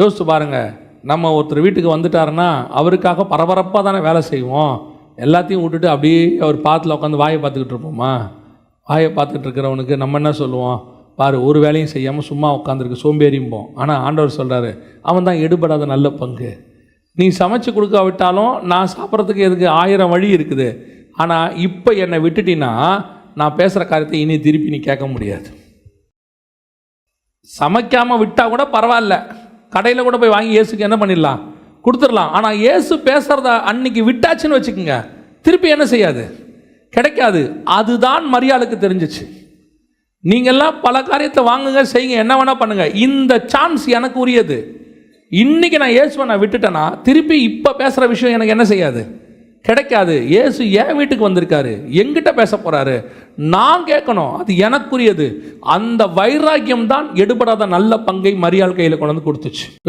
யோசித்து பாருங்க. நம்ம ஒருத்தர் வீட்டுக்கு வந்துட்டாருன்னா அவருக்காக பரபரப்பாக தானே வேலை செய்வோம். எல்லாத்தையும் விட்டுட்டு அப்படியே அவர் பாத்தில் உட்காந்து வாயை பார்த்துக்கிட்டு இருப்போமா? வாயை பார்த்துட்டு இருக்கிறவனுக்கு நம்ம என்ன சொல்லுவோம்? பாரு ஒரு வேலையும் செய்யாமல் சும்மா உட்காந்துருக்கு சோம்பேறிம்போம். ஆனால் ஆண்டவர் சொல்கிறாரு அவன் தான் எடுபடாத நல்ல பங்கு. நீ சமைச்சு கொடுக்காவிட்டாலும் நான் சாப்பிட்றதுக்கு எதுக்கு ஆயிரம் வழி இருக்குது. ஆனால் இப்போ என்னை விட்டுட்டின்னா நான் பேசுகிற காரியத்தை இனி திருப்பி நீ கேட்க முடியாது. சமைக்காமல் விட்டால் கூட பரவாயில்ல. கடையில் கூட போய் வாங்கி இயேசுக்கு என்ன பண்ணிடலாம்? கொடுத்துடலாம். ஆனால் இயேசு பேசுகிறத அன்னைக்கு விட்டாச்சுன்னு வச்சுக்கோங்க. திருப்பி என்ன செய்யாது? கிடைக்காது. அதுதான் மரியாளுக்கு தெரிஞ்சிச்சு. நீங்கள்லாம் பல காரியத்தை வாங்குங்க செய்யுங்க என்ன வேணால் பண்ணுங்கள் இந்த சான்ஸ் எனக்கு உரியது. இன்றைக்கி நான் இயேசுவை நான் விட்டுட்டேன்னா திருப்பி இப்போ பேசுகிற விஷயம் எனக்கு என்ன செய்யாது? கிடைக்காது. ஏசு என் வீட்டுக்கு வந்திருக்காரு. எங்கிட்ட பேச போகிறாரு நான் கேட்கணும். அது எனக்குரியது. அந்த வைராக்கியம் தான் எடுபடாத நல்ல பங்கை மரியாள் கையில் கொண்டு வந்து கொடுத்துச்சு.